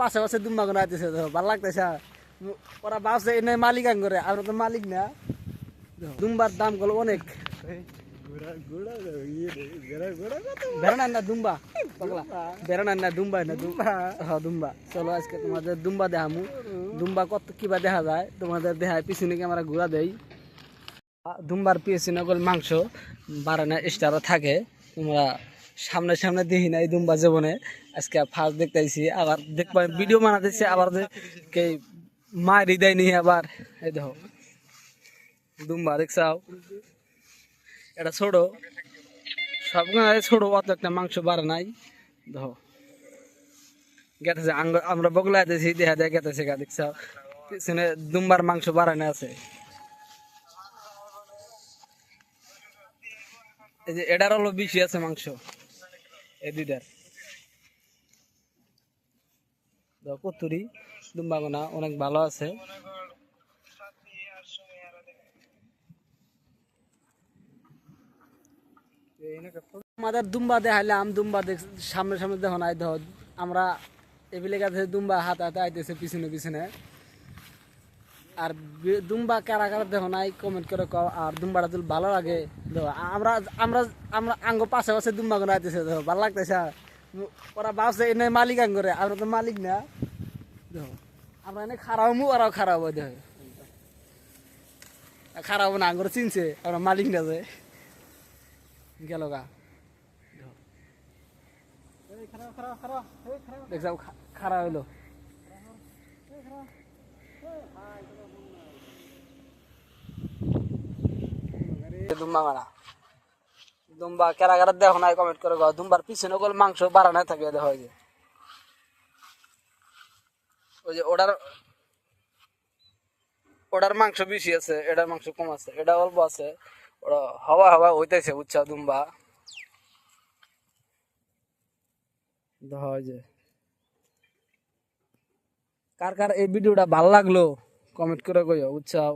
পাশে পাশে দুম্বা করে আইতেছে তো ভালো লাগতেছে। ওরা ভাবছে এনে মালিক আন করে আমরা তো মালিক না। দুম্বার দামগুলো অনেক। বেড়ান না দুম্বা? পাগলা। বেড়ান না দুম্বা না দুম্বা। হ্যাঁ দুম্বা। চলো আজকে তোমাদের দুম্বা দেখামু। দুম্বা কত কিবা দেখা যায়। তোমাদের দেখায় পিছনে ক্যামেরা ঘুরা দেই। দুম্বার পিছনে গল মাংস বারানা স্টারও থাকে। তোমরা সামনে সামনে দেখি নাই দুম্বা জীবনে আজকে ফার্স্ট দেখতেছি আবার দেখবা ভিডিও বানাতেছি, আবার কে মা হৃদয় নিয়ে আবার। এই দেখো দুম্বা দেখছাও এটা ছোট। সব ছোট, অত একটা মাংস বাড়ে নাই। দেখো, গেতেছে আমরা বগলা আতেছি দেখা যায় গেতেছে গা দেখছাও পিছনে দুম্বার মাংস বাড়ানো আছে। এই এটার হলো বেশি আছে মাংস। দেখো কতুরি, দুম্বাগোনা অনেক ভালো আছে। আমাদের দুম্বা দেখাইলাম দুম্বা দেখ, সামনে সামনে দেখো নাই ধর আমরা এবিলে কাছে দুম্বা হাতে হাতে আইতেছে পিছনে পিছনে। আর দুম্বা কারা কারা দেখো নাই কমেন্ট করে কও, আর দুম্বাটা তুল ভালো লাগে, দেখো আমরা আমরা আমরা আঙ্গ পাশে পাশে দুম্বা করে আইতেছে, দেখো, ভালো লাগতেছে ওরা ভাবছে এনে মালিক আঙ্গ করে আমরা তো মালিক না, দেখো, আমরা এনে খারাপ মু ওরাও খারাপ হয় দেখো খারাপ না, আঙ্গুর চিনছে, আমরা মালিক না যে, গেল গা খারাপ হইল দুম্বা মারা দুম্বা কেরা কেরা দেখো নাই কমেন্ট করে দুম্বার পিছনে মাংস থাকে দেখো যে। ওই যে ওটার ওটার মাংস বেশি আছে এটার মাংস কম আছে, এটা অল্প আছে, ওরা হাওয়া হাওয়া হইতেছে বুঝছা দুম্বা। যে। কার কার এই ভিডিওটা ভালো লাগল কমেন্ট করে কইও, বুঝছাও?